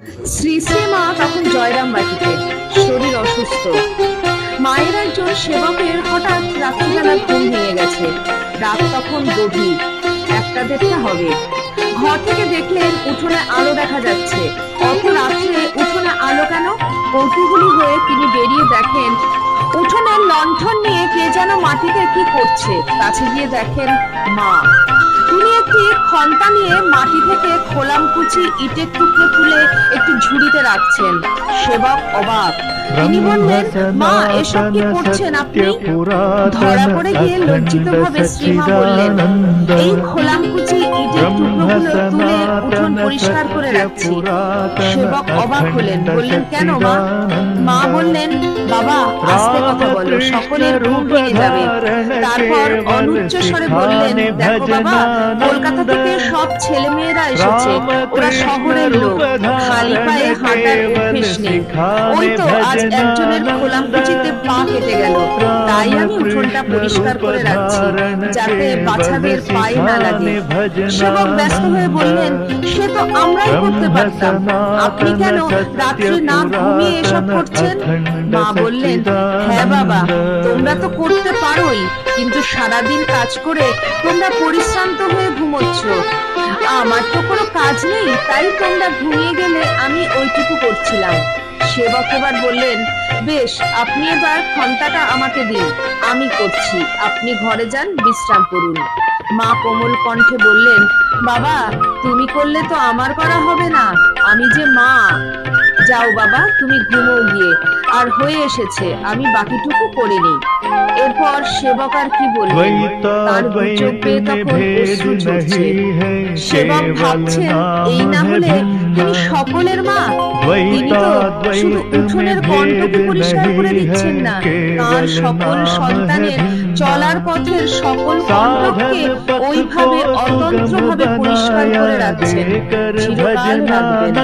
শ্রী তখন জয়রাম বাটিতে শরীর অসুস্থ। মায়ের একজন সেবকের হঠাৎ রাত্রিবেলা ঘুম ভেঙে গেছে। রাত তখন গভীর। একটা দেড়টা হবে। ঘর থেকে দেখলেন উঠোনে আলো দেখা যাচ্ছে। অত রাত্রে উঠোনে আলো কেন? কৌতূহলী হয়ে তিনি বেরিয়ে দেখেন, উঠোনের লণ্ঠন নিয়ে কে যেন মাটিতে কি করছে। কাছে গিয়ে দেখেন মা। তিনি একটি খন্তা নিয়ে মাটি থেকে খোলাম কুচি ইটের টুকরো তুলে একটি ঝুড়িতে রাখছেন। সেবক অবাক। তিনি বললেন মা এসব কি করছেন আপনি? ধরা পড়ে গিয়ে লজ্জিত ভাবে শ্রীমা বললেন এই খোলামকুচি টুকরোগুলো তুলে উঠোন পরিষ্কার করে রাখছি। সেবক অবাক হলেন বললেন কেন মা? মা বললেন বাবা আস্তে কথা বলো সকলের ঘুম ভেঙে যাবে তারপর অনুচ্চ স্বরে বললেন দেখো বাবা কলকাতা থেকে সব ছেলে মেয়েরা এসেছে। ওরা শহরের লোক। খালি পায়ে হাঁটার অভ্যেস নেই। ওই তো আজ একজনের খোলাম কুচিতে পা কেটে গেল। তাই আমি উঠোনটা পরিষ্কার করে রাখছি, যাতে বাচ্চাদের পায়ে না লাগে। সেবক ব্যস্ত হয়ে বললেন, সে তো আমরাই করতে পারতাম। আপনি কেন রাত্রি না ঘুমিয়ে এসব করছেন? মা বললেন হ্যাঁ বাবা, তোমরা তো করতে পারোই, কিন্তু সারাদিন কাজ করে তোমরা পরিশ্রান্ত হয়ে ঘুমোচ্ছ। আমার তো কোনো কাজ নেই, তাই তোমরা ঘুমিয়ে গেলে আমি ওইটুকু করছিলাম। সেবক এবার বললেন, বেশ, আপনি এবার ঘন্টাটা আমাকে দিন। আমি করছি। আপনি ঘরে যান, বিশ্রাম করুন। মা কোমল কণ্ঠে বললেন, বাবা, তুমি করলে তো আমার করা হবে না। আমি যে মা যাও বাবা তুমি ঘুমো গিয়ে। আর হয়ে এসেছে আমি বাকিটুকু করে নিই। এরপর সেবক আর কি বলবেন তার চোখ তখন অশ্রু ঝরছে। সেবক ভাবছেন এই না হলে তিনি সকলের মা। তিনি তো শুধু উঠোনের কণ্ঠকে পরিষ্কার করে দিচ্ছেন না। তার সকল সন্তানের চলার পথের সকল কণ্ঠকে ওইভাবে অতন্ত্রভাবে পরিষ্কার করে রাখছেন। চিরকাল রাখবেন।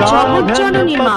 জগৎ জননী মা।